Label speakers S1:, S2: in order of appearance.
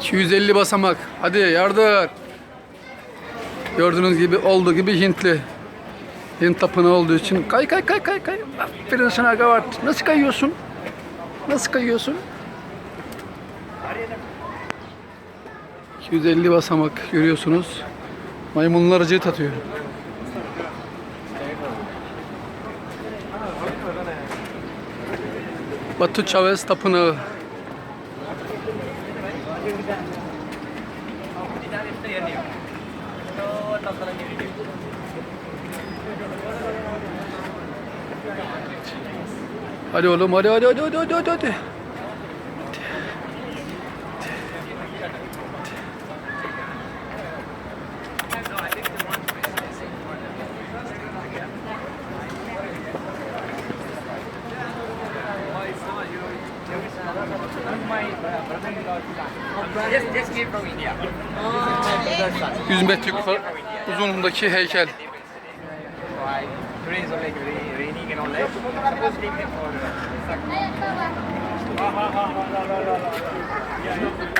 S1: 250 basamak. Hadi yardır. Gördüğünüz gibi olduğu gibi Hintli. Hint tapınağı olduğu için kay kay kay kay kay. Aferin sana Gavart. Nasıl kayıyorsun? Nasıl kayıyorsun? 250 basamak görüyorsunuz. Maymunlar cırt atıyor. Batu Chavez Tapınağı. Hadi oğlum hadi hadi hadi hadi hadi hadi.
S2: Just, just came from India.
S1: 100 metre yukarı uzunluğundaki heykel.
S2: Today is like very raining and all that. Suppose take them for.